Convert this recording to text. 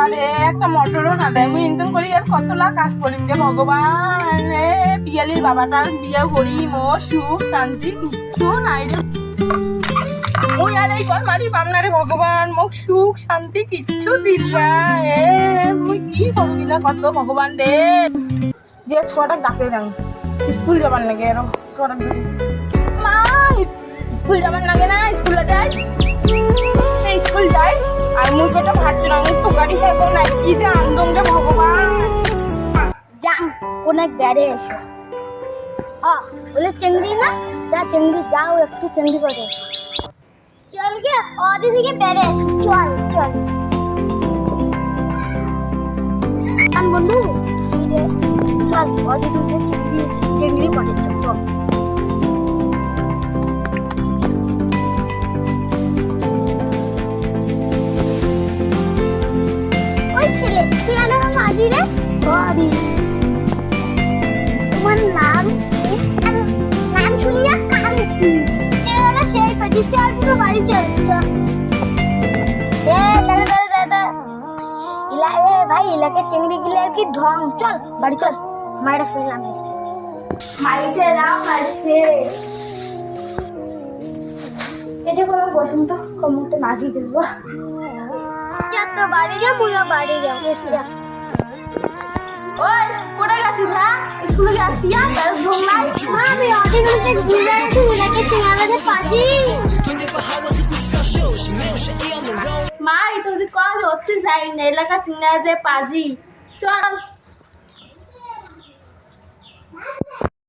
আমারে একটা মোটরও না দেয়। মুই ইনকাম করি আর কত লাখ কাজ করিম রে ভগবান পিয়ালির বাবাটার বিয়ে করি, মো সুখ, শান্তি কিচ্ছু নাই রে। মুই আর পাম না রে মোক সুখ, শান্তি কিচ্ছু দিলা এ মুই কি কত ভগবান রে। যে ছোয়াটা ডাকে যান স্কুল যাবার নাকি আরও ছোয়াটা মা, স্কুল যাবার লাগে না, স্কুলে যাই। ভাবছিলাম তো এক কি যে রে ভগবান যান অনেক বেড়ে এসো। হ্যাঁ বলে চেংড়ি না, যা চেংড়ি, যাও একটু চেংড়ি করে চল গে ওদি থেকে বেড়ে এসো। চল চল। আমি বন্ধু আমার রে সরি তোমার নাম কি? নাম শুনিয়া কান? চেহারা সেই পাচ্ছি চল পুরো বাড়ি চল চল। এ দাদা দাদা দাদা ইলা, এ, ভাই, ইলাকে চিংড়ি গিলে আর কি? ঢং। চল, বাড়ি চল। মায়েরা ফেললাম মাইকে দাও মাইকে এটা কোনো বসন্ত কমুতে মাঝি দেবো তো বাড়ি যা মুইও বাড়ি যা ওই, কোথায় গেছিস হ্যাঁ স্কুলে গেছিস? আর ঘুম নাই মা, আমি অনেক ঘণ্টা ঘুরে আছি ইলাকে চিংড়াতে পাজি। মা, এটা যদি কল ধরতে যাই না এলাকা চিংড়া পাজি। চল